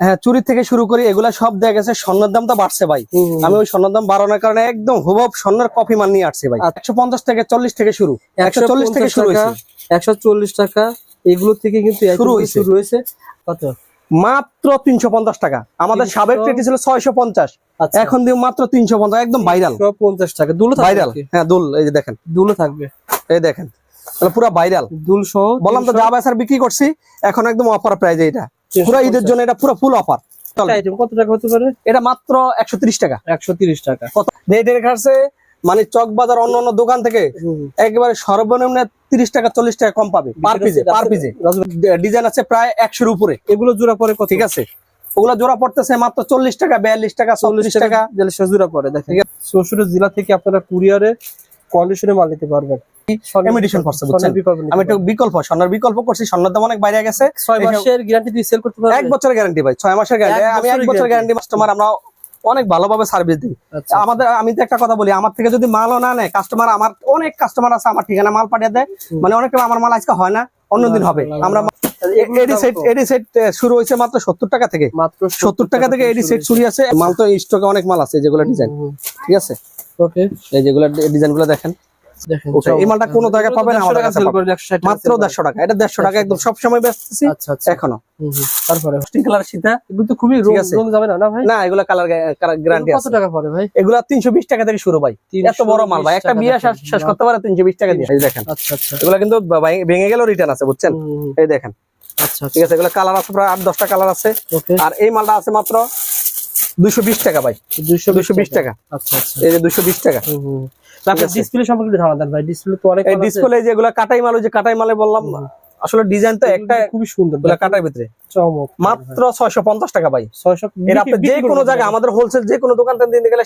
হ্যাঁ চুরি থেকে শুরু করি এগুলা সব দেখা গেছে স্বর্ণের দাম তো বাড়ছে ভাই। আমি ওই স্বর্ণের দাম বাড়ানোর কারণে একদম হুবব স্বর্ণের কপি মান নিয়ে আসছি ভাই। একশো পঞ্চাশ থেকে চল্লিশ থেকে শুরু। একশো চল্লিশ থেকে শুরু একশো চল্লিশ টাকা এগুলো থেকে কিন্তু শুরু হয়েছে। কত? মাত্র তিনশো পঞ্চাশ টাকা। আমাদের সাবেক রেট ছিল ছয়শো পঞ্চাশ। আচ্ছা। এখন দিয়ে মাত্র তিনশো পঞ্চাশ একদম ভাইরাল পঞ্চাশ টাকা। দুলো ভাইরাল হ্যাঁ দুল এই যে দেখেন। দুলো থাকবে। এই দেখেন। পুরো ভাইরাল দুল সহ বললাম তো যা বিক্রি করছি এখন একদম অফার প্রাইজে এটা। পুরো ঈদের জন্য এটা পুরো ফুল অফার কত টাকা হতে পারে? এটা মাত্র একশো টাকা। একশো টাকা। কত? রেটের কাছে মানে চক বাজার অন্য অন্য দোকান থেকে একেবারে সর্বনিম্ন তিরিশ টাকা চল্লিশ টাকা কম পাবে per piece per piece design আছে। প্রায় একশোর উপরে। এগুলো জোড়া পরে ঠিক আছে। ওগুলা জোড়া পড়তেছে মাত্র চল্লিশ টাকা বিয়াল্লিশ টাকা চল্লিশ টাকা জেলেশা জোড়া পরে দেখেন। শ্বশুর জেলা থেকে আপনারা কুরিয়ারে কন্ডিশনে মাল নিতে পারবেন। এমিডিশন করছে বুঝছেন? আমি একটু বিকল্প স্বর্ণের বিকল্প করছি স্বর্ণের দাম অনেক বাইরে গেছে। ছয় মাসের গ্যারান্টি দিয়ে সেল করতে পারবেন। এক বছরের গ্যারান্টি ভাই ছয় মাসের গ্যারান্টি আমি এক বছরের গ্যারান্টি কাস্টমার আমরা অনেক ভালোভাবে সার্ভিস দিই। আচ্ছা আমাদের আমি তো একটা কথা বলি আমার থেকে যদি মালও না নেয় কাস্টমার আমার অনেক কাস্টমার আছে আমার ঠিকানা মাল পাঠিয়ে দেয়। মানে অনেক আমার মাল আজকে হয় না অন্যদিন হবে। আমরা শুরু হয়েছে মাত্র সত্তর টাকা থেকে। মাত্র সত্তর টাকা থেকে এডি সেট শুরু আছে মাল তো স্টকে অনেক মাল আছে যেগুলো ডিজাইন ঠিক আছে? ওকে এই যেগুলো ডিজাইনগুলো দেখেন। এই মালটা কোনো জায়গায় পাবেন আমাদের কাছে সেল পাবেন। করে 160 টাকা মাত্র এটা একদম বেচতেছি আচ্ছা আচ্ছা। এখনও। হুম, হুম। তারপরে? স্টিং কালার সীতা এগুলো তো খুবই ঠিক রং যাবে না না ভাই? না এগুলো কালার গ্যারান্টি এগুলো কত টাকা পড়ে ভাই? এগুলো তিনশো বিশ টাকা থেকে শুরু ভাই। এত বড় মাল ভাই। একটা বিয়ে শেষ- শেষ করতে পারে তিনশো বিশ টাকা দিয়ে। এই দেখেন। আচ্ছা আচ্ছা। এগুলো কিন্তু ভেঙে গেলেও রিটার্ন আছে বুঝছেন? এই দেখেন। আচ্ছা ঠিক আছে এগুলো কালার আছে প্রায় আট দশটা কালার আছে। আর এই মালটা আছে মাত্র দুইশো বিশ টাকা ভাই। 220 দুইশো বিশ টাকা। আচ্ছা আচ্ছা। এই যে বিশ টাকা। ডিসপ্লে সম্পর্কে ধারণা ভাই। ডিসপ্লে তো অনেক এই ডিসপ্লে যেগুলো কাটাই মাল যে কাটাই মালে বললাম আসলে ডিজাইন তো একটা খুবই সুন্দর। কাটার ভিতরে। চমক মাত্র ছয়শো পঞ্চাশ টাকা ভাই। 600 এর আপনি যে কোনো জায়গায় আমাদের হোলসেল যে কোনো দোকান থেকে দিতে গেলে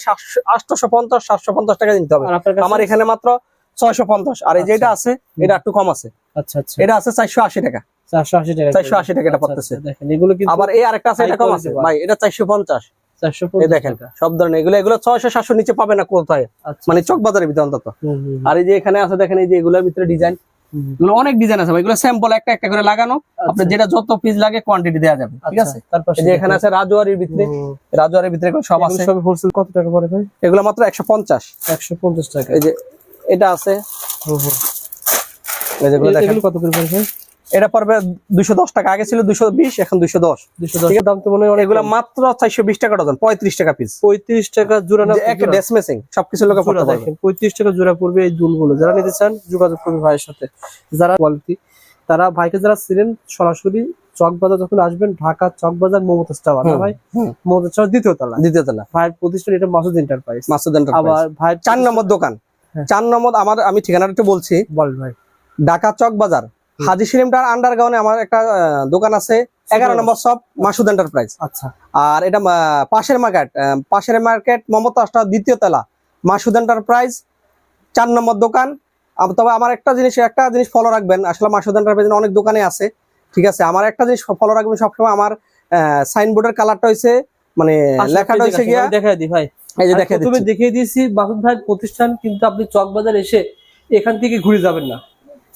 আটশো পঞ্চাশ সাতশো পঞ্চাশ টাকা দিতে হবে। আমার এখানে মাত্র ছয়শো পঞ্চাশ। আর এই যেটা আছে এটা একটু কম আছে। আচ্ছা আচ্ছা। এটা আছে চারশো আশি টাকা। 480 টাকা 480 টাকা এটা আচ্ছা, পড়তেছে। আচ্ছা, দেখেন এগুলো কিন্তু আবার এই আরেকটা আছে এটা কম আছে। ভাই এটা চারশো পঞ্চাশ। 450 এই দেখেন সব ধরনের এগুলো এগুলো ছয়শো সাতশো নিচে পাবে না কোথায়। আচ্ছা মানে চক বাজারের ভিতরে অন্তত। আর এই যে এখানে আছে দেখেন এই যে এগুলোর ভিতরে ডিজাইন। এগুলো অনেক ডিজাইন আছে এগুলো স্যাম্পল একটা একটা করে লাগানো। আপনার যেটা যত পিস লাগে কোয়ান্টিটি দেওয়া যাবে ঠিক আচ্ছা, আছে? তারপর যে এখানে আছে রাজুয়ারির ভিতরে রাজুয়ারির ভিতরে সব আছে। সব হোলসেল কত টাকা পড়ে ভাই? এগুলো মাত্র একশো পঞ্চাশ। 150 টাকা। এই যে এটা আছে। হুম, হুম। এই দেখেন। কত করে পড়ে ভাই? এটা পড়বে দুইশো দশ টাকা। আগে ছিল দুইশো বিশ এখন দুইশো দশ। 210 দাম তো মনে হয় এগুলো মাত্র চারশো বিশ টাকা ডজন। পঁয়ত্রিশ টাকা পিস 35 টাকা জোড়া না একটা সবকিছু লোক দেখেন 35 টাকা জোড়া পড়বে এই দুলগুলো। যারা নিতে চান যোগাযোগ করবে ভাইয়ের সাথে। যারা কোয়ালিটি তারা ভাইকে যারা ছিলেন সরাসরি চকবাজার যখন আসবেন ঢাকা চকবাজার মমতাজ টাওয়ার না ভাই। মমতাজ টাওয়ার দ্বিতীয় তলা। দ্বিতীয় তলা। ভাইয়ের প্রতিষ্ঠান এটা মাসুদ এন্টারপ্রাইজ মাসুদ আবার এন্টারপ্রাইজ ভাইয়ের চার নম্বর দোকান। হ্যাঁ। চার নম্বর আমার আমি ঠিকানাটা একটু বলছি। বল ভাই। ঢাকা চক হাজি সিলিমটার আন্ডারগ্রাউন্ডে আমার একটা দোকান আছে এগারো নম্বর সব মাসুদ এন্টারপ্রাইজ আচ্ছা। আর এটা পাশের মার্কেট পাশের মার্কেট মমতা দ্বিতীয় তলা মাসুদ এন্টারপ্রাইজ চার নম্বর দোকান। তবে আমার একটা জিনিস একটা জিনিস ফলো রাখবেন আসলে মাসুদ এন্টারপ্রাইজ অনেক দোকানে আছে ঠিক আছে? আমার একটা জিনিস ফলো রাখবেন সবসময় আমার সাইনবোর্ডের কালারটা হয়েছে মানে লেখাটা হয়েছে গিয়া দেখা দি ভাই। এই যে দেখে দেখিয়ে দিয়েছি মাসুদ ভাই প্রতিষ্ঠান কিন্তু আপনি চকবাজার এসে এখান থেকে ঘুরে যাবেন না।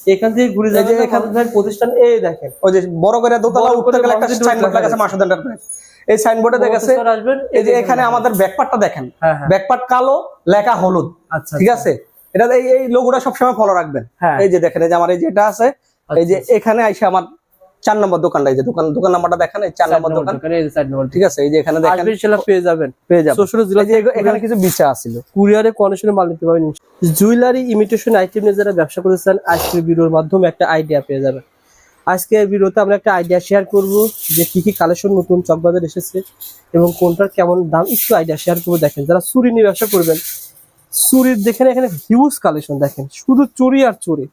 এখান থেকে ঘুরে যায় যে এখান- প্রতিষ্ঠান এই দেখেন। ওই যে বড় করে দোতলা উঠতে গেলে একটা সাইনবোর্ড লাগাছে আছে। মাসুদ এন্টারপ্রাইজ এই সাইনবোর্ডে দেখাচ্ছে আসবেন এই যে এখানে আমাদের ব্যাকপার্টটা দেখেন। হ্যাঁ হ্যাঁ। ব্যাকপার্ট কালো লেখা হলুদ। আচ্ছা ঠিক আছে? এটা এই এই লোগোটা সবসময় ফলো রাখবেন। হ্যাঁ। এই যে দেখেন এই যে আমার এই যে এটা আছে এই যে এখানে আইসা আমার চার নম্বর দোকানটা এই যে দোকান দোকান নাম্বারটা দেখেন এই চার নম্বর দোকান। ঠিক আছে এই যে এখানে দেখেন। পেয়ে যাবেন। পেয়ে যাবেন। শ্বশুর জেলা এখানে কিছু বিচা আছিল। কুরিয়ারে কন্ডিশনে মাল নিতে পারবেন জুয়েলারি ইমিটেশন আইটেম নিয়ে যারা ব্যবসা করেছেন আজকের ভিডিওর মাধ্যমে একটা আইডিয়া পেয়ে যাবেন। আজকের ভিডিওতে আমরা একটা আইডিয়া শেয়ার করব যে কি কি কালেকশন নতুন চকবাজার এসেছে এবং কোনটার কেমন দাম একটু আইডিয়া শেয়ার করব। দেখেন যারা চুরি নিয়ে ব্যবসা করবেন চুরির দেখেন এখানে হিউজ কালেকশন দেখেন। শুধু চুরি আর চুরি।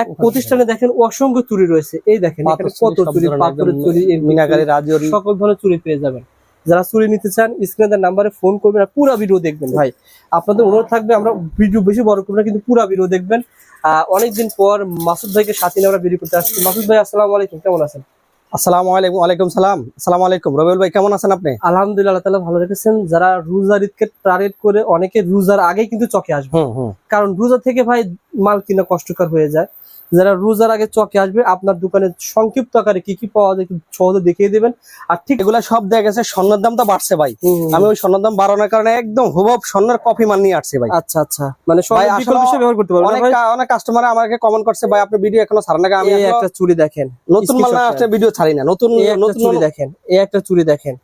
এক প্রতিষ্ঠানে দেখেন অসংখ্য চুরি রয়েছে। এই দেখেন এখানে কত চুরি পাথরের চুরি মিনাকারি রাজরি। সকল ধরনের চুরি পেয়ে যাবেন। যারা চুরি নিতে চান স্ক্রিনের নাম্বারে ফোন করবেন আর পুরো ভিডিও দেখবেন। ভাই আপনাদের অনুরোধ থাকবে আমরা ভিডিও বেশি বড় করব না কিন্তু পুরো ভিডিও দেখবেন। অনেকদিন পর মাসুদ ভাইকে সাথে নিয়ে আমরা ভিডিও করতে আসছি। মাসুদ ভাই আসসালামু আলাইকুম কেমন আছেন? আসসালামু আলাইকুম ওয়ালাইকুম সালাম। আসসালামু আলাইকুম। রবিউল ভাই কেমন আছেন আপনি? আলহামদুলিল্লাহ তাআলা ভালো রেখেছেন। যারা রোজার ঈদকে টার্গেট করে অনেকে রোজার আগে কিন্তু চকে আসবে। কারণ রোজা থেকে ভাই মাল কিনা কষ্টকর হয়ে যায়। যারা রোজার আগে চকে আসবে আপনার দোকানে সংক্ষিপ্ত আকারে কি কি পাওয়া যায় সহজে দেখিয়ে দেবেন। আর ঠিক এগুলা সব দেখা গেছে স্বর্ণের দাম তো বাড়ছে ভাই। আমি ওই স্বর্ণের দাম বাড়ানোর কারণে একদম হুবব স্বর্ণের কফি মাল নিয়ে আসছি ভাই। আচ্ছা আচ্ছা। মানে ব্যবহার করতে পারবেন অনেক কাস্টমার আমাকে কমেন্ট করছে ভাই আপনি ভিডিও এখনও ছাড়েন না? আমি একটা চুড়ি দেখেন নতুন মাল না আসলে ভিডিও ছাড়ি না। নতুন নতুন চুড়ি দেখেন এই একটা চুড়ি দেখেন।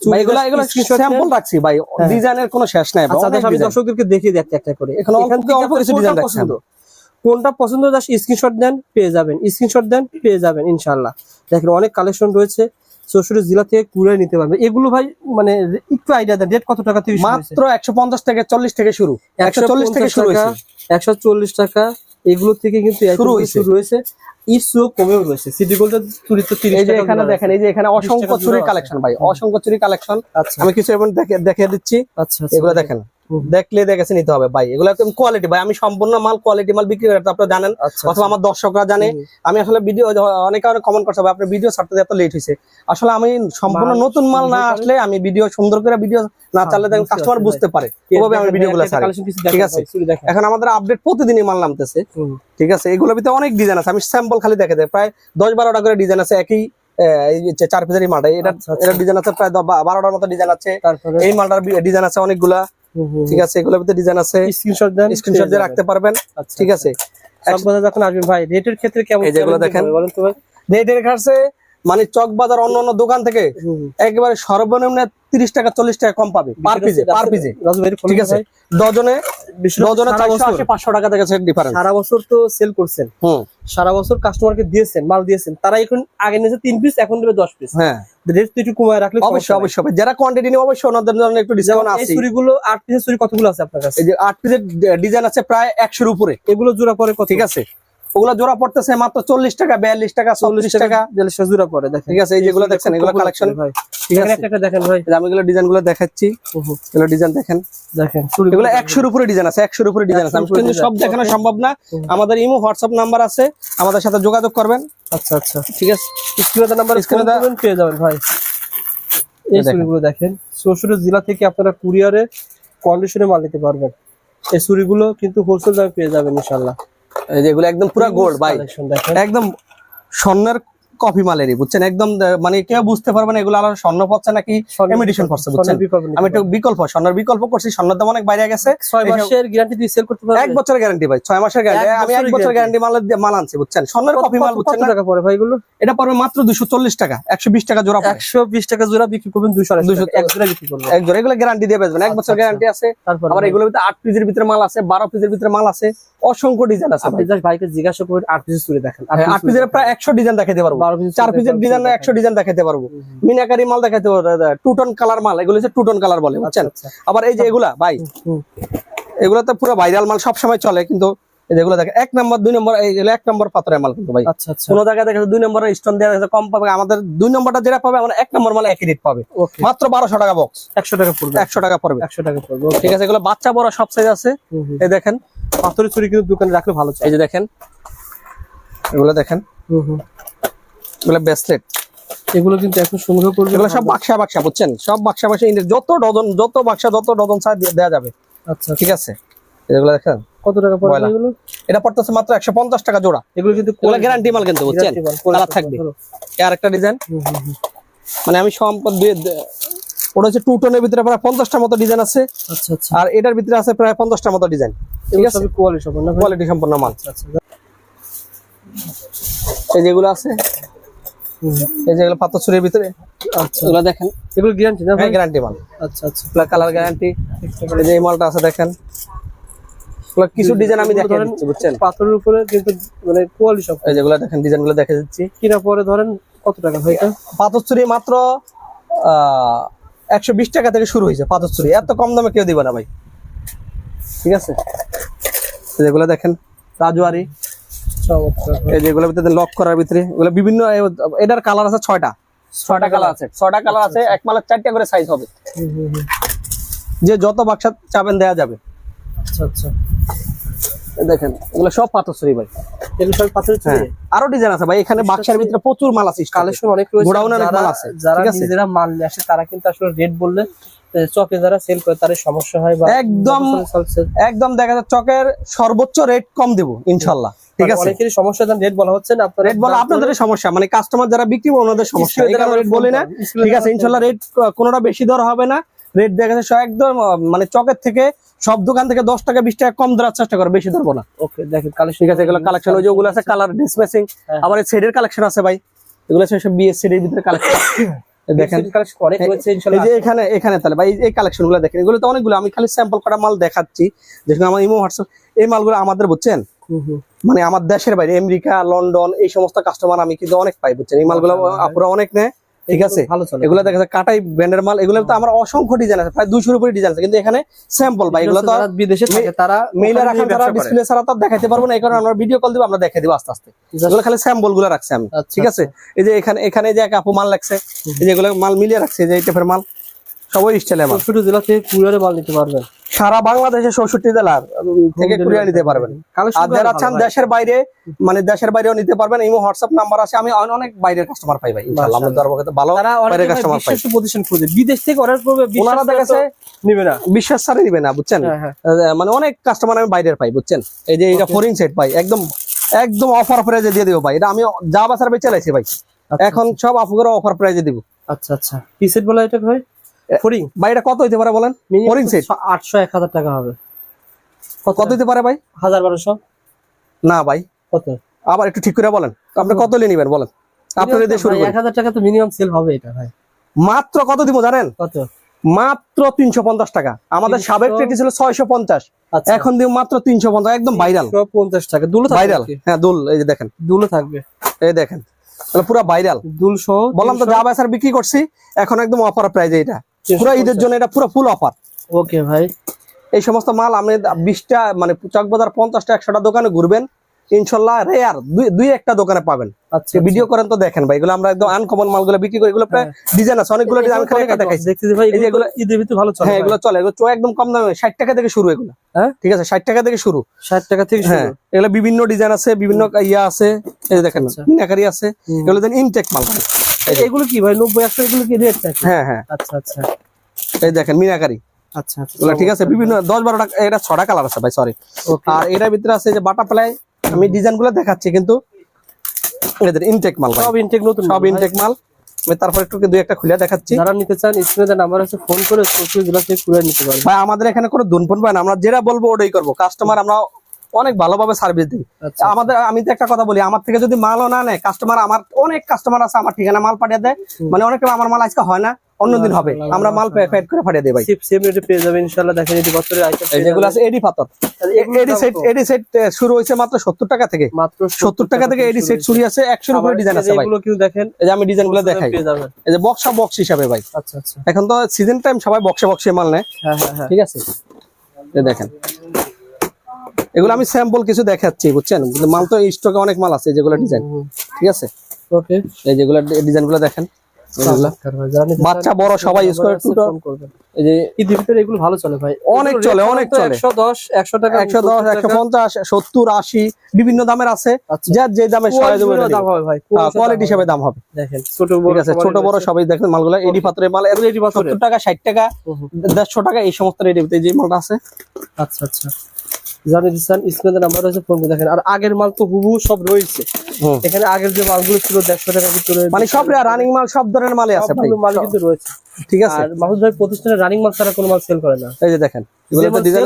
ভাই এগুলা এগুলো screenshot নেন। স্যাম্পল রাখছি ভাই। হ্যাঁ। ডিজাইনের কোনো শেষ নাই আচ্ছা আচ্ছা। দর্শকদেরকে দেখিয়ে দিই একটা করে। এখানে অল্প কিছু ডিজাইন রাখছেন কোনটা পছন্দ জাস্ট স্ক্রিনশট দেন পেয়ে যাবেন। স্ক্রিনশট দেন পেয়ে যাবেন ইনশাল্লাহ দেখেন অনেক কালেকশন রয়েছে। চৌষট্টি জেলা থেকে কুড়ে নিতে পারবেন এগুলো ভাই মানে একটু আইডিয়া দেন রেট কত টাকা থেকে মাত্র একশো পঞ্চাশ থেকে চল্লিশ থেকে শুরু। একশো চল্লিশ থেকে শুরু একশো চল্লিশ টাকা এগুলো থেকে কিন্তু শুরু হয়েছে। শুরু কমেও রয়েছে। সিটি গোল্ডের চুরি তো এই যে এখানে দেখেন এই যে এখানে অসংখ্য চুরির কালেকশন ভাই অসংখ্য চুরি কালেকশন আচ্ছা। আমি কিছু এমন দেখে দেখে দিচ্ছি। আচ্ছা আচ্ছা। এগুলো দেখেন। দেখলে দেখেছে নিতে হবে ভাই। এগুলো একদম কোয়ালিটি ভাই। আমি সম্পূর্ণ মাল কোয়ালিটি মাল বিক্রি করি আপনারা জানেন আচ্ছা অথবা আমার দর্শকরা জানে। আমি আসলে ভিডিও অনেকে অনেক কমেন্ট করছে ভাই আপনার ভিডিও ছাড়তে এত লেট হয়েছে আসলে আমি সম্পূর্ণ নতুন মাল না আসলে আমি ভিডিও সুন্দর করে ভিডিও না হ্যাঁ, চাললে দেখেন কাস্টমার বুঝতে পারে ওভাবে আমি আছে, ভিডিও গুলো একটা ছাড়ি। ঠিক আছে। এখন আমাদের আপডেট প্রতিদিনই মাল নামতেছে। ঠিক আছে? এগুলোর ভিতরে অনেক ডিজাইন আছে। আমি স্যাম্পল খালি দেখে দেয় প্রায় দশ বারোটা করে ডিজাইন আছে। একই চার পিসের মালটা। এটা আচ্ছা, আচ্ছা। এটা ডিজাইন আছে প্রায় বারোটার মতো ডিজাইন আছে। এই মালটার ডিজাইন আছে অনেকগুলা। ঠিক আছে এগুলোর ভিতরে ডিজাইন আছে। স্ক্রিনশট দেন স্ক্রিনশট দিয়ে রাখতে পারবেন আচ্ছা, ঠিক আছে। সব কথা যখন আসবেন ভাই রেটের ক্ষেত্রে কেমন এই যেগুলো দেখেন। হবে বলেন তো ভাই। রেটের কাছে মানে চক বাজার অন্য অন্য দোকান থেকে একেবারে সর্বনিম্ন তিরিশ টাকা চল্লিশ টাকা কম পাবে পার পিজে পার পিজে ঠিক আছে। ডজনে ডজনে পাঁচশো টাকা থেকে ডিফারেন্স সারা বছর তো সেল করছেন। হুম। সারা বছর কাস্টমারকে দিয়েছেন মাল দিয়েছেন তারা এখন আগে নিয়েছে তিন পিস এখন দেবে দশ পিস হ্যাঁ। রেট তো একটু কমায় রাখলে অবশ্যই অবশ্যই। যারা কোয়ান্টিটি নিয়ে অবশ্যই ওনাদের জন্য একটু ডিসকাউন্ট এই আছে। চুরিগুলো আট পিসের চুরি কতগুলো আছে আপনার কাছে? এই যে আট পিসের ডিজাইন আছে প্রায় একশোর উপরে। এগুলো জোড়া পরে কত? ঠিক আছে। ওগুলো জোড়া পড়তেছে মাত্র চল্লিশ টাকা বিয়াল্লিশ টাকা চল্লিশ টাকা জোড়া পরে দেখেন। ঠিক আছে এই যেগুলো দেখছেন এগুলো কালেকশন ভাই। ঠিক আছে। দেখেন ভাই। আমি এগুলো ডিজাইনগুলো দেখাচ্ছি এগুলো ডিজাইন দেখেন। দেখেন এগুলো একশোর উপরে ডিজাইন আছে একশোর উপরে ডিজাইন আছে। আমি 100 উপরে কিন্তু সব দেখানো সম্ভব না। আমাদের ইমো হোয়াটসঅ্যাপ নাম্বার আছে। আমাদের সাথে যোগাযোগ করবেন। আচ্ছা আচ্ছা। ঠিক আছে? স্ক্রিনে নাম্বার স্ক্রিনে পেয়ে যাবেন ভাই। এই। চুরিগুলো দেখেন। শ্বশুরের জেলা থেকে আপনারা কুরিয়ারে কন্ডিশনে মাল নিতে পারবেন। এই চুরিগুলো কিন্তু হোলসেল দামে পেয়ে যাবেন ইনশাল্লাহ এই যে এগুলো একদম পুরো গোল্ড ভাই। একদম স্বর্ণের কফি মালেরই বুঝছেন? একদম মানে কেউ বুঝতে পারবে না এগুলো আলাদা স্বর্ণ পড়ছে নাকি এমিটেশন করছে বুঝছেন? আমি একটু বিকল্প স্বর্ণের বিকল্প করছি স্বর্ণের দাম অনেক বাইরে গেছে। ছয় মাসের গ্যারান্টি দিয়ে সেল করতে এক বছরের গ্যারান্টি ভাই ছয় মাসের গ্যারান্টি আমি এক বছরের বছর গ্যারান্টি মাল মাল আনছি বুঝছেন? স্বর্ণের কফি মাল বুঝছেন টাকা পড়ে ভাই এগুলো? এটা পড়বে মাত্র দুশো চল্লিশ টাকা একশো বিশ টাকা জোড়া পড়ে। একশো বিশ টাকা জোড়া বিক্রি করবেন দুশো আড়াইশো 200 টাকা। এক জোড়া বিক্রি করবেন এক জোড়া এগুলো গ্যারান্টি দিয়ে বেচবেন। এক আচ্ছা, বছর আচ্ছা। গ্যারান্টি আছে তারপর আবার এগুলোর ভিতরে আট পিসের ভিতরে মাল আছে বারো পিসের ভিতরে মাল আছে অসংখ্য ডিজাইন আছে আপনি জাস্ট ভাইকে জিজ্ঞাসা করে আট পিস চুরি দেখেন। ভাই। আট পিসের প্রায় একশো ডিজাইন দেখাতে পারব। চার পিসের ডিজাইন একশো ডিজাইন দেখাতে পারব। মিনাকারি মাল দেখাতে পারব টুটন কালার মাল এগুলো হচ্ছে কালার বলে বুঝছেন? আচ্ছা। আবার এই যে এগুলা ভাই হুম। এগুলো তো পুরো ভাইরাল মাল সব সময় চলে কিন্তু এই যেগুলো দেখেন এক নম্বর দুই নম্বর এক নম্বর পাত্রের মাল কিন্তু ভাই। আচ্ছা আচ্ছা। কোন জায়গায় দেখা দুই নম্বরের স্টোন দেওয়া কম পাবে আমাদের দুই নম্বরটা যেটা পাবে আমরা এক নম্বর মাল একই রেট পাবে। মাত্র বারোশো টাকা বক্স একশো টাকা পড়বে। একশো টাকা পড়বে। একশো টাকা পড়বে ঠিক আছে এগুলো বাচ্চা বড় সব সাইজ আছে। এই দেখেন পাথরের চুরি কিন্তু দোকানে রাখলে ভালো চাই এই যে দেখেন। এগুলো দেখেন। এগুলো ব্রেসলেট এগুলো কিন্তু এখন সংগ্রহ করবে এগুলো সব বাক্সা বাক্সা বুঝছেন? সব বাক্সা বাক্সা যত ডজন যত বাক্সা যত ডজন সাইজ দেওয়া যাবে। আচ্ছা। ঠিক আছে? এগুলো দেখেন। কত টাকা পড়বে এগুলো? এটা পড়তেছে মাত্র একশো পঞ্চাশ টাকা জোড়া। এগুলো কিন্তু গ্যারান্টি মাল কিন্তু বুঝছেন? Guarantee মাল, quality কালার থাকবে আর একটা ডিজাইন। মানে আমি সম্পদ দিয়ে ওটা হচ্ছে টু টোনের ভিতরে প্রায় পঞ্চাশটার মতো ডিজাইন আছে। আচ্ছা আচ্ছা। আর এটার ভিতরে আছে প্রায় পঞ্চাশটার মতো ডিজাইন এগুলো সবই কোয়ালিটি সম্পন্ন কোয়ালিটি সম্পন্ন মাল। আচ্ছা। এই যেগুলো আছে এই যেগুলো পাথর ছুরির ভিতরে? আচ্ছা। এগুলো দেখেন। এগুলো গ্যারান্টি না ভাই? গ্যারান্টি মাল। আচ্ছা আচ্ছা। কালার গ্যারান্টি এই যে এই মালটা আছে দেখেন। এগুলো কিছু ডিজাইন আমি দেখে দিচ্ছি বুঝছেন? পাথরের উপরে কিন্তু মানে কোয়ালিটি সব এই যেগুলো দেখেন ডিজাইনগুলো দেখে দিচ্ছি। কিনা পরে ধরেন কত টাকা এটা? পাথর ছুরি মাত্র একশো বিশ টাকা থেকে শুরু হয়েছে পাথর ছুরি। এত কম দামে কেউ দিবে না ভাই। ঠিক আছে? এই যেগুলো দেখেন রাজুয়ারি চমৎকার যে এই যেগুলোর ভিতরে লক করার ভিতরে এগুলো বিভিন্ন এটার কালার আছে ছয়টা। ছয়টা কালার আছে। ছয়টা কালার আছে এক মালার চারটা করে সাইজ হবে। যে যত বাক্সা চাবেন দেয়া যাবে। আচ্ছা আচ্ছা। এই দেখেন এগুলো সব পাথর ভাই। এগুলো সব পাথরের হ্যাঁ। আরও ডিজাইন আছে ভাই এখানে বাক্সার ভিতরে প্রচুর মাল আছে কালেকশন কালেকশন অনেক রয়েছে। গোডাউনে অনেক মাল আছে, যারা নিজেরা মাল নিয়ে আসে তারা কিন্তু আসলে রেট বললে চকে যারা সেল করে তাদের সমস্যা হয় বা একদম- একদম দেখা যাচ্ছে চকের সর্বোচ্চ রেট কম দেবো ইনশাল্লাহ ঠিক আছে? অনেকেরই সমস্যা রেট বলা হচ্ছে না আপনারা রেট বলা আপনাদের সমস্যা মানে কাস্টমার যারা বিক্রি করে ওনাদের সমস্যা। রেট বলি না ঠিক আছে? ইনশাল্লাহ রেট কোনোটা বেশি দর হবে না। রেট দেখা যাচ্ছে একদম মানে চকের থেকে সব দোকান থেকে দশ টাকা বিশ টাকা কম দেওয়ার চেষ্টা করে বেশি ধরবো না। ওকে দেখেন কালেকশন ঠিক আছে এগুলো কালেকশন ওই যে ওগুলো আছে কালার ড্রেস ম্যাচিং হ্যাঁ। আবার এই সেটের কালেকশন আছে ভাই। এগুলো আছে সব বিএসসি এর ভিতরে কালেকশন দেখেন। কালেকশন অনেক এই- রয়েছে এই ইনশাআল্লাহ যে এখানে এখানে তাহলে ভাই এই- এই কালেকশনগুলো দেখেন এগুলো তো অনেকগুলো আমি খালি স্যাম্পল করা মাল দেখাচ্ছি। যেখানে আমার ইমো হোয়াটসঅ্যাপ এই মালগুলো আমাদের বুঝছেন। মানে আমার দেশের বাইরে আমেরিকা লন্ডন এই সমস্ত কাস্টমার আমি কিন্তু অনেক পাই বুঝছেন? এই মালগুলো আপুরা অনেক নেয়। ঠিক আছে? এগুলো দেখা যাচ্ছে কাটাই ব্র্যান্ডের মাল এগুলো তো আমার অসংখ্য ডিজাইন আছে প্রায় দুশোর উপরে ডিজাইন আছে কিন্তু এখানে স্যাম্পল বা এগুলো তো বিদেশে তারা মেইলে রাখেন তারা। ডিসপ্লে ছাড়া তো দেখাতে পারব না এই কারণে আমরা ভিডিও কল দিব আমরা দেখাই দিব আস্তে আস্তে। এগুলো খালি স্যাম্পলগুলো রাখছি আমি আচ্ছা, ঠিক আছে? এই যে এখানে এখানে যে এক আপু মাল লাগছে এই যে এগুলো মাল মিলিয়ে রাখছে যে এই টাইপের মাল। সবই স্টাইলের মাল ছোট জেলা থেকে কুরিয়ারে মাল নিতে পারবেন। সারা বাংলাদেশে চৌষট্টি জেলার থেকে কুরিয়ার নিতে পারবেন। আর যারা চান দেশের বাইরে মানে দেশের বাইরেও নিতে পারবেন ইমো হোয়াটসঅ্যাপ নাম্বার আছে আমি অনেক বাইরের কাস্টমার পাই ভাই ইনশাআল্লাহ। আমাদের দরবারে ভালো বাইরের কাস্টমার পাই বিশ্বাস প্রতিষ্ঠান খুঁজে। বিদেশ থেকে অর্ডার করবে ওনারা বিশ্বাস দেখা তো গেছে নিবে না। বিশ্বাস ছাড়ে নিবে না বুঝছেন? হ্যাঁ, হ্যাঁ। মানে অনেক কাস্টমার আমি বাইরের পাই বুঝছেন? এই যে এটা ফোরিং সেট পাই একদম একদম অফার প্রাইজে দিয়ে দিব ভাই। এটা আমি যা বাসার বেচে লাইছি ভাই। আচ্ছা, এখন সব আপুকের অফার প্রাইজে দিব। আচ্ছা আচ্ছা। কি সেট বলা এটা ভাই? ফরিং ভাই এটা কত হইতে পারে বলেন? ফোরিং সেট আটশো এক হাজার টাকা হবে। কত হইতে পারে ভাই? হাজার বারোশো। না ভাই। কত? আবার একটু ঠিক করে বলেন। আপনি কত নিয়ে নিবেন বলেন? আপনার দিয়ে শুরু করি এক হাজার টাকা তো মিনিমাম সেল হবে এটা ভাই। মাত্র কত দিব জানেন? কত? মাত্র তিনশো পঞ্চাশ টাকা। আমাদের সাবেক রেট ছিল ছয়শো পঞ্চাশ। আচ্ছা। এখন দিব মাত্র তিনশো পঞ্চাশ একদম ভাইরাল পঞ্চাশ টাকা। দুলো থাকবে ভাইরাল? হ্যাঁ দুল এই যে দেখেন। দুলো থাকবে। এই দেখেন। পুরো ভাইরাল দুল সহ বললাম তো যা বিক্রি করছি। এখন একদম অফার প্রাইজে এটা পুরো ঈদের জন্য এটা পুরো ফুল অফার ওকে ভাই। এই সমস্ত মাল আপনি বিশটা মানে চকবাজার পঞ্চাশটা একশোটা দোকানে ঘুরবেন। ইনশাল্লাহ রেয়ার দুই একটা দোকানে পাবেন। আচ্ছা ভিডিও করেন তো দেখেন ভাই এগুলো আমরা একদম আনকমন মালগুলো বিক্রি করি। এগুলো প্রায় ডিজাইন আছে অনেকগুলো ডিজাইন আমি খালি দেখাইছি। ভাই এগুলো ঈদের ভিতরে ভালো চলে হ্যাঁ এগুলো চলে এগুলো চো একদম কম দামে ষাট টাকা থেকে শুরু এগুলো। হ্যাঁ? ঠিক আছে ষাট টাকা থেকে শুরু। ষাট টাকা থেকে হ্যাঁ শুরু এগুলো বিভিন্ন ডিজাইন আছে বিভিন্ন ইয়া আছে। এই দেখেন আচ্ছা। মিনাকারি আছে। এগুলো দেন ইনটেক মাল। ভাই। এগুলো কি ভাই? নব্বই একশো এগুলো কি রেট নাকি? হ্যাঁ হ্যাঁ। আচ্ছা আচ্ছা। এই দেখেন মিনাকারি। আচ্ছা আচ্ছা। ঠিক আছে বিভিন্ন দশ বারো টাকা এটা ছটা কালার আছে ভাই সরি আর এটার ভিতরে আছে যে বাটারফ্লাই আমি ডিজাইনগুলো দেখাচ্ছি কিন্তু এদের ইনটেক মাল। সব ইনটেক নতুন সব ইনটেক মাল। আমি তারপর একটু দুই একটা খুলে দেখাচ্ছি। যারা নিতে চান স্ক্রিনে নাম্বার আছে ফোন করে থেকে কুরিয়ার নিতে পারবেন। ভাই আমাদের এখানে কোনো দুনফোন পায় না। আমরা যেটা বলব ওটাই করব। কাস্টমার আমরা অনেক ভালোভাবে সার্ভিস দিই। আচ্ছা আমাদের আমি তো একটা কথা বলি আমার থেকে যদি মালও না নেয় কাস্টমার আমার অনেক কাস্টমার আছে আমার ঠিকানা মাল পাঠিয়ে দেয়। মানে অনেক আমার মাল আজকে হয় না অন্যদিন হবে। আমরা মাল প্যাক করে পাঠিয়ে দিই ভাই। সিপ সেম রেটে পেয়ে যাবেন ইনশাআল্লাহ। দেখেন এই বছরের আইটেম যেগুলো আছে এডি পাথর। এডি সেট এডি সেট শুরু হয়েছে মাত্র সত্তর টাকা থেকে। মাত্র সত্তর টাকা থেকে এডি সেট শুরু আছে একশোর উপরে ডিজাইন আছে ভাই। এগুলো কিন্তু দেখেন এই যে আমি ডিজাইনগুলো দেখাই। এই যে বক্সা বক্স হিসাবে ভাই। আচ্ছা আচ্ছা। এখন তো সিজন টাইম সবাই বক্সে বক্সে মাল নেয়। হ্যাঁ হ্যাঁ হ্যাঁ। ঠিক আছে? এই দেখেন। এগুলো আমি স্যাম্পল কিছু দেখাচ্ছি বুঝছেন? কিন্তু মাল তো স্টকে অনেক মাল আছে যেগুলো ডিজাইন ঠিক আছে? ওকে এই যেগুলো ডিজাইনগুলো দেখেন বাচ্চা বড় সবাই ইউজ করে এই যে ঈদের ভিতরে এগুলো ভালো চলে ভাই। অনেক চলে, অনেক চলে। একশো দশ একশো টাকা একশো দশ একশো পঞ্চাশ সত্তর আশি বিভিন্ন দামের আছে। আচ্ছা। যার যে দামে Quality গুলো দাম হবে ভাই কোয়ালিটি হিসাবে দাম হবে। দেখেন ছোট বড় আছে ছোট বড় সবাই দেখেন মালগুলো এডি পাত্রের মাল এডি। সত্তর টাকা ষাট টাকা দেড়শো টাকা এই সমস্ত রেডি যে মালটা আছে। আচ্ছা আচ্ছা। জানি দিচ্ছেন স্ক্রিনে নাম্বার আছে ফোন করে দেখেন। আর আগের মাল তো হুবু সব রয়েছে। এখানে আগের যে মালগুলো ছিল দেড়শো টাকার ভিতরে মানে সব রানিং মাল সব ধরনের মালে আছে মাল কিন্তু রয়েছে। ঠিক আছে। আর মাহুদ ভাই প্রতিষ্ঠানে রানিং মাল ছাড়া কোনো মাল সেল করে না। এই যে দেখেন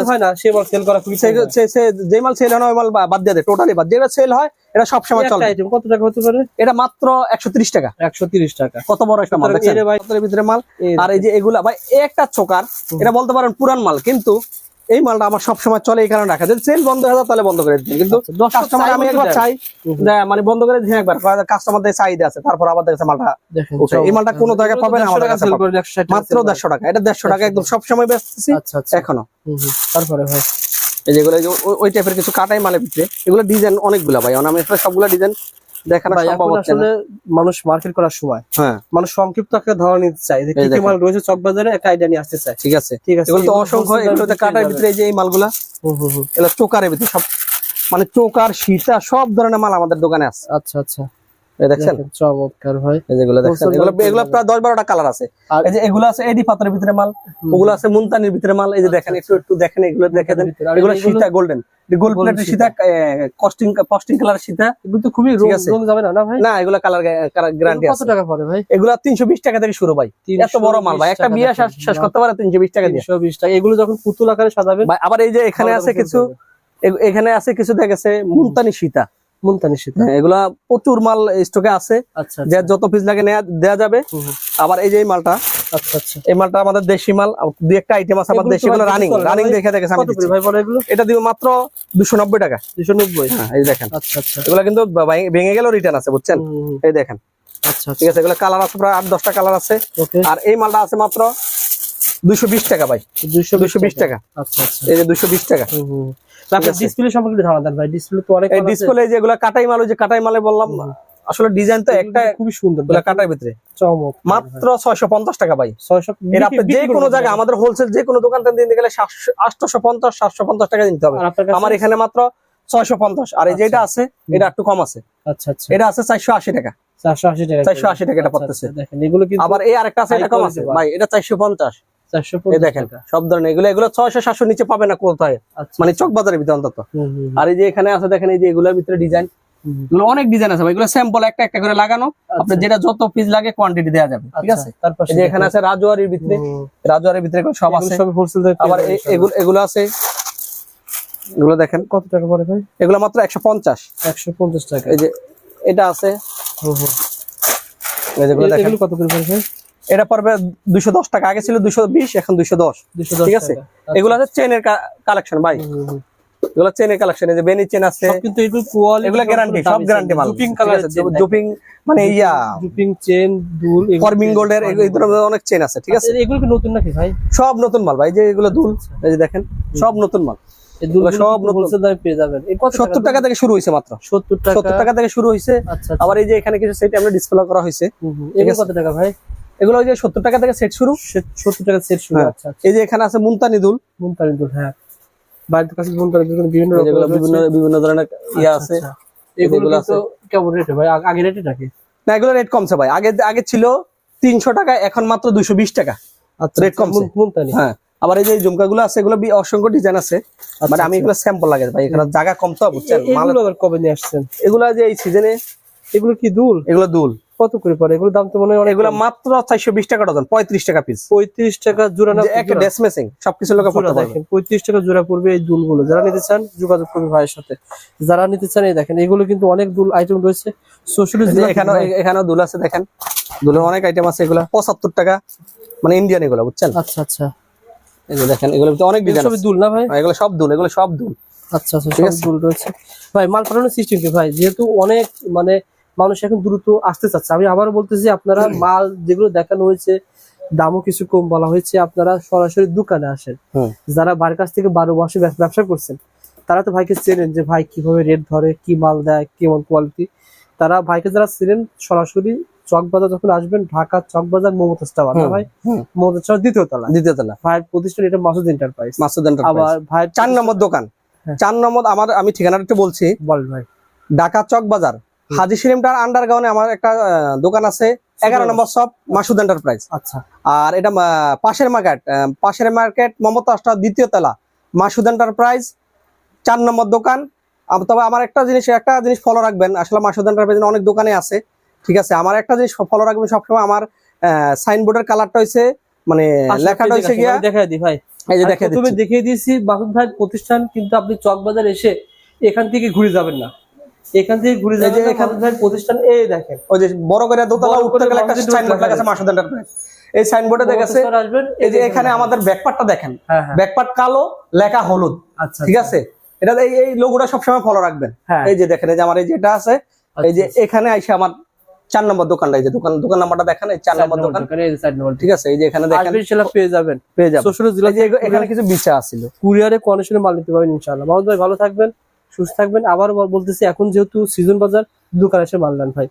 হয় না সে মাল সেল করা খুবই সে- সে- সে- যে মাল সেল হয় না ওই মাল বাদ দিয়ে দেয় টোটালি বাদ। যেটা সেল হয় এটা সব সময় চলে আইটেম কত টাকা হতে পারে? এটা মাত্র একশো ত্রিশ টাকা। একশো তিরিশ টাকা। কত বড় একটা মাল দেখছেন? ভিতরে মাল? আর এই যে এগুলা ভাই একটা চোকার এটা বলতে পারেন পুরান মাল কিন্তু এই মালটা আমার সব সময় চলে এই কারণে রাখা। যদি সেল বন্ধ হয়ে যায় তাহলে বন্ধ করে দিন কিন্তু আচ্ছা, কাস্টমার আমি একবার চাই। যে মানে বন্ধ করে দিন একবার। কাস্টমারদের চাহিদা আছে তারপর আবার দেখছে মালটা দেখেন এই মালটা কোনো জায়গায় পাবেন আমাদের কাছে সেল করে একশো ষাট টাকা মাত্র। দেড়শো টাকা এটা দেড়শো টাকা একদম সব সময় বেচতেছি আচ্ছা আচ্ছা। এখনও। তারপরে ভাই। এই যেগুলো ওই- টাইপের কিছু কাটাই মালের ভিতরে। এগুলো ডিজাইন অনেকগুলো ভাই। আমি সবগুলো ডিজাইন দেখানো সম্ভব হচ্ছে আসলে মানুষ মার্কেট করার সময়। হ্যাঁ। মানুষ সংক্ষিপ্ত একটা ধারণা নিতে চায়। যে কি কি মাল রয়েছে চক বাজারে একটা আইডিয়া নিয়ে আসতে চায়। ঠিক আছে। ঠিক আছে। এগুলো তো অসংখ্য এগুলোতে কাটার ভিতরে যে এই মালগুলা। এগুলো চোকারের ভিতরে সব মানে চোকার সীতা সব ধরনের মাল আমাদের দোকানে আছে। আচ্ছা আচ্ছা। দেখছেন? চমৎকার ভাই। যেগুলো দেখছেন? এগুলো এগুলো প্রায় দশ বারোটা কালার আছে। এই যে এগুলো আছে এডি পাথরের ভিতরে মাল ওগুলো আছে মুলতানির ভিতরে মাল। এই যে দেখেন একটু একটু দেখেন এগুলো দেখে দেন। এগুলো সীতা গোল্ডেন গোল্ড Golden প্লেটের সীতা। কস্টিং কস্টিং কালার সীতা। এগুলো তো খুবই রং যাবে না না ভাই? না এগুলো কালার গ্যারান্টি এগুলো কত টাকা পড়ে ভাই? এগুলো তিনশো বিশ টাকা থেকে শুরু ভাই। এত বড় মাল ভাই। একটা বিয়ে শেষ- শেষ করতে পারে তিনশো বিশ টাকা দিয়ে। 320 টাকা। এগুলো যখন পুতুল আকারে সাজাবেন ভাই আবার এই যে এখানে আছে কিছু এখানে আছে কিছু দেখেছে মুলতানি সীতা। মুলতানি সীতা এগুলা প্রচুর মাল স্টকে আছে। আচ্ছা যে যত পিস লাগে নেয়া যাবে। হুম, হুম। আবার এই যে এই মালটা আচ্ছা আচ্ছা। এই মালটা আমাদের দেশি মাল দুই একটা আইটেম আছে আমার দেশি গুলো রানিং রানিং দেখে দেখে আমি কত করে দিচ্ছি। ভাই বলে এগুলো? এটা দিব মাত্র দুশো নব্বই টাকা। দুশো নব্বই? হ্যাঁ এই দেখেন। আচ্ছা আচ্ছা। এগুলা কিন্তু ভেঙে- গেলেও রিটার্ন আছে বুঝছেন? এই দেখেন। আচ্ছা ঠিক আছে এগুলো কালার আছে প্রায় আট দশটা কালার আছে। আর এই মালটা আছে মাত্র দুশো বিশ টাকা ভাই। দুশো দুশো বিশ টাকা। আচ্ছা আচ্ছা। এই যে দুশো বিশ টাকা। হুম, হুম। আপনার ডিসপ্লে সম্পর্কে ধারণা দেন ভাই। ডিসপ্লে তো অনেক এই ডিসপ্লে যেগুলো কাটাই মাল যে কাটাই মালে বললাম আসলে ডিজাইন তো একটা খুবই সুন্দর কাটার ভিতরে। চমক। মাত্র ছয়শো পঞ্চাশ টাকা ভাই। ছয়শো এর আপনি যে কোনো জায়গায় আমাদের হোলসেল যে কোনো দোকান থেকে নিতে গেলে আটশো পঞ্চাশ সাতশো পঞ্চাশ টাকা দিতে হবে। আমার এখানে মাত্র ছয়শো পঞ্চাশ আর এই যে এটা আছে এটা একটু কম আছে। আচ্ছা আচ্ছা। এটা আছে চারশো আশি টাকা। চারশো আশি টাকা 480 টাকা এটা আচ্ছা, পড়তেছে। আচ্ছা, দেখেন এগুলো কিন্তু আবার এই আরেকটা আছে এটা কম আছে? ভাই এটা চারশো পঞ্চাশ। চারশো এই দেখেন সব ধরনের এগুলো এগুলো ছয়শো সাতশো নিচে পাবে না কোথায়? আচ্ছা মানে চক বাজারের ভিতরে অন্তত। হুম, হুম, আর এই যে এখানে আছে দেখেন এই যে এগুলোর ভিতরে ডিজাইন অনেক ডিজাইন আছে এগুলো স্যাম্পল একটা একটা করে লাগানো। আপনার যেটা যত পিস লাগে কোয়ান্টিটি দেওয়া যাবে ঠিক আছে? আচ্ছা, তারপর যে এখানে আছে রাজওয়ারির ভিতরে রাজওয়ারির ভিতরে সব আছে। সব হোলসেল আবার এগুলো এগুলো আছে। এগুলো দেখেন। কত টাকা পড়ে ভাই? এগুলো মাত্র একশো পঞ্চাশ। একশো পঞ্চাশ টাকা। এই যে এটা আছে। কত করে এটা পড়বে দুশো দশ টাকা। আগে ছিল দুশো বিশ এখন দুশো। দশ ঠিক আছে। এগুলো আছে চেনের কালেকশন ভাই। এগুলো চেনের কালেকশন এই যে বেনি চেন আছে। সব কিন্তু এগুলো এগুলো গ্যারান্টি সব গ্যারান্টি মাল। জুপিং কালার জুপিং মানে ইয়া। জুপিং চেন দুল ফরমিং গোল্ডের এই ধরনের অনেক চেন আছে। ঠিক আছে? আচ্ছা, এগুলো কি নতুন নাকি ভাই? সব নতুন মাল ভাই। যে এগুলো দুল এই যে দেখেন সব নতুন মাল। সব সব নতুন। হোলসেল দামে পেয়ে যাবেন। সত্তর টাকা থেকে শুরু হয়েছে মাত্র। সত্তর সত্তর টাকা থেকে শুরু হয়েছে। আবার এই যে এখানে কিছু সেট আমরা ডিসপ্লে করা হয়েছে। হুম, হুম। এগুলো আছে। কত টাকা ভাই? এগুলো যে সত্তর টাকা থেকে সেট শুরু। সত্তর টাকা সেট শুরু হ্যাঁ। আচ্ছা আচ্ছা। এই যে এখানে আছে হ্যাঁ। কাছে মুনতানি বিভিন্ন বিভিন্ন বিভিন্ন ধরনের ইয়ে আছে। এগুলো যেগুলো কিন্তু কেমন রেট ভাই? আগে রেটে নাকি? না এগুলো রেট কমছে ভাই। আগে আগে ছিল তিনশো টাকা এখন মাত্র দুইশো বিশ টাকা। Rate কমছে। হ্যাঁ। আবার এই যে ঝুমকাগুলো আছে এগুলো অসংখ্য ডিজাইন আছে মানে আমি এগুলো স্যাম্পল লাগে ভাই এখানে জায়গা কম তো বুঝছেন? মাল কবে নিয়ে আসছেন? এগুলো যে এই সিজনে এগুলো কি দুল? এগুলো দুল। কত করে পড়ে? এগুলো দাম তো মনে হয় এগুলো মাত্র চারশো বিশ টাকা ডজন পঁয়ত্রিশ টাকা পিস পঁয়ত্রিশ টাকা জোড়া না একটা ড্রেস মেসিং সবকিছু লোকে জোড়া পড়তে দেখেন পঁয়ত্রিশ টাকা জোড়া পড়বে এই দুলগুলো। যারা নিতে চান যোগাযোগ করবে ভাইয়ের সাথে। যারা নিতে চান এই দেখেন এগুলো কিন্তু অনেক দুল আইটেম রয়েছে। ষষ্ঠী এই যে এখানে দুল আছে দেখেন। দুলের অনেক আইটেম আছে এগুলো পঁচাত্তর টাকা মানে ইন্ডিয়ান এগুলো বুঝছেন? আচ্ছা আচ্ছা। এই যে দেখেন এগুলো অনেক এগুলো ডিজাইন সবই দুল না ভাই? এগুলো সব দুল এগুলো সব দুল। আচ্ছা আচ্ছা সব দুল রয়েছে। ভাই মাল পাঠানোর সিস্টেম কি? ভাই যেহেতু অনেক মানে মানুষ এখন দ্রুত আসতে চাচ্ছে আমি আবারও বলতেছি আপনারা মাল যেগুলো দেখানো হয়েছে দামও কিছু কম বলা হয়েছে আপনারা সরাসরি দোকানে আসেন। যারা বাড়ির কাছ থেকে বারো মাসে ব্যবসা করছেন তারা তো ভাইকে চেনেন যে ভাই কীভাবে রেট ধরে কি মাল দেয় কেমন কোয়ালিটি তারা ভাইকে যারা চেনেন সরাসরি চকবাজার যখন আসবেন ঢাকা চকবাজার মমতাজ টাওয়ার না ভাই। মমতাজ টাওয়ার দ্বিতীয় তলা। দ্বিতীয় তলা। ভাইয়ের প্রতিষ্ঠান এটা মাসুদ এন্টারপ্রাইজ মাসুদ আবার এন্টারপ্রাইজ ভাইয়ের চার নম্বর দোকান। হ্যাঁ। চার নম্বর আমার আমি ঠিকানাটা একটু বলছি। বল ভাই। ঢাকা চক বাজার হাজি সিনেমটার আন্ডারগ্রাউন্ডে আমার একটা দোকান আছে। এগারো নম্বর শপ মাসুদ এন্টারপ্রাইজ আচ্ছা। আর এটা পাশের মার্কেট পাশের মার্কেট মমতা দ্বিতীয় তলা মাসুদ এন্টারপ্রাইজ চার নম্বর দোকান। তবে আমার একটা জিনিস একটা জিনিস ফলো রাখবেন। আসলে মাসুদ এন্টারপ্রাইজ অনেক দোকানে আছে। ঠিক আছে? আমার একটা জিনিস ফলো রাখবেন সবসময় আমার সাইনবোর্ডের কালারটা হইছে মানে লেখাটা হইছে গিয়া দেখাই দি ভাই। এই যে আর দেখে প্রথমে দেখিয়ে দিয়েছি মাসুদ ভাই প্রতিষ্ঠান কিন্তু আপনি চকবাজার এসে এখান থেকে ঘুরে যাবেন না। এখান থেকে ঘুরে যাবেন এখান- প্রতিষ্ঠান এই দেখেন। ওই যে বড় করে দোতলা উঠতে গেলে একটা সাইনবোর্ড লেখা লাগাছে আছে। মাসুদ এন্টারপ্রাইজ এই সাইনবোর্ডে এই যে এখানে আমাদের ব্যাকপার্টটা দেখেন। হ্যাঁ হ্যাঁ। ব্যাকপার্ট কালো লেখা হলুদ। আচ্ছা ঠিক আছে? এটা এই এই লোগোটা সবসময় ফলো রাখবেন। হ্যাঁ। এই যে দেখেন এই যে আমার এই যেটা আছে এই যে আচ্ছা, এখানে আইসে আমার চার নম্বর দোকানটা এই যে দোকান দোকান নাম্বারটা দেখেন এই চার নম্বর দোকান। দোকানে এই সাইড নম্বর ঠিক আছে এই যে এখানে দেখেন। সেটা পেয়ে যাবেন। পেয়ে যাবেন। শ্বশুর জেলা যে এখানে কিছু বিচা আছিল কুরিয়ারে কন্ডিশনে মাল নিতে পারবেন ইনশাআল্লাহ মাহমুদ ভাই ভালো থাকবেন সুস্থ থাকবেন। আবার বলতেছি এখন যেহেতু সিজন বাজার দোকানে এসে মাল নেন ভাই।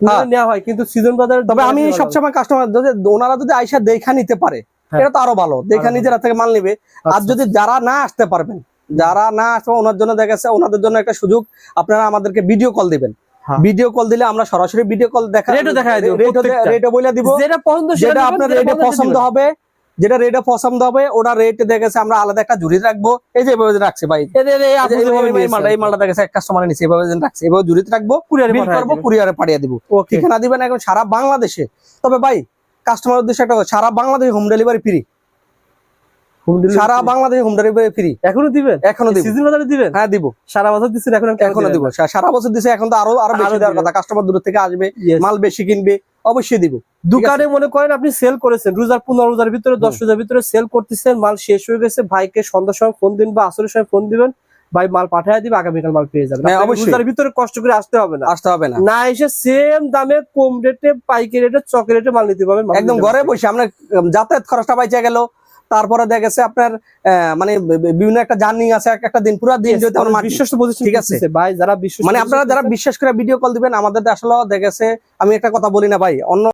কুরিয়ারে নেওয়া হয় কিন্তু সিজন বাজার তবে আমি সবসময় কাস্টমার ওনারা যদি আইসা দেখা নিতে পারে হ্যাঁ। এটা তো আরও ভালো। দেখা আরও নিজেরা থেকে মাল নিবে। আর আচ্ছা। যদি যারা না আসতে পারবেন যারা না আসবে ওনার জন্য দেখা যাচ্ছে ওনাদের জন্য একটা সুযোগ। আপনারা আমাদেরকে ভিডিও কল দিবেন। হ্যাঁ। ভিডিও কল দিলে আমরা সরাসরি ভিডিও কল দেখা দিব, রেটও বলে দিব। যেটা পছন্দ সেটা আপনার রেটে পছন্দ হবে যেটা রেটে পছন্দ হবে ওটা রেট দেখেছে আমরা আলাদা একটা জুড়ি রাখব। এই যে এভাবে রাখছে ভাই। এই মালটা দেখেছে এক কাস্টমার নিচ্ছে এভাবে রাখছে। এভাবে জুড়িতে রাখব কুরিয়ারে করব। কুরিয়ারে পাঠিয়ে দিব। ঠিকানা দিবেন এখন সারা বাংলাদেশে। তবে ভাই কাস্টমার উদ্দেশ্যে একটা সারা বাংলাদেশে হোম ডেলিভারি ফ্রি সারা। বাংলাদেশে হোম ডেলিভারি ফ্রি এখনও দিবেন? এখনও দিব। সিজন বাজারে দিবেন? হ্যাঁ দিব। সারা বছর দিচ্ছেন এখন এখনও দিব। সারা বছর দিছে এখন তো আরও আরও বেশি দেওয়ার কথা। কাস্টমার দূর থেকে আসবে মাল বেশি কিনবে অবশ্যই দিব। দোকানে মনে করেন আপনি সেল করেছেন রোজার পনেরো রোজার ভিতরে দশ রোজার ভিতরে সেল করতেছেন মাল শেষ হয়ে গেছে ভাইকে সন্ধ্যার সময় ফোন দিন বা আসরের সময় ফোন দিবেন ভাই মাল পাঠিয়ে দিবে আগামীকাল মাল পেয়ে যাবেন। হ্যাঁ, রোজার ভিতরে কষ্ট করে আসতে হবে না। আসতে হবে না। না এসে সেম দামে কম রেটে পাইকারি রেটে চক রেটে মাল নিতে পারবেন একদম ঘরে বসে আমরা যাতায়াত খরচটা বাইচে গেল। তারপরে দেখা গেছে আপনার আহ, মানে বিভিন্ন একটা জার্নি আছে একটা দিন পুরো দিন যদি আমার বিশ্বাস ঠিক আছে। ভাই যারা বিশ্বাস মানে আপনারা যারা বিশ্বাস করে ভিডিও কল দিবেন আমাদের আসলে দেখা গেছে আমি একটা কথা বলি না ভাই। অন্য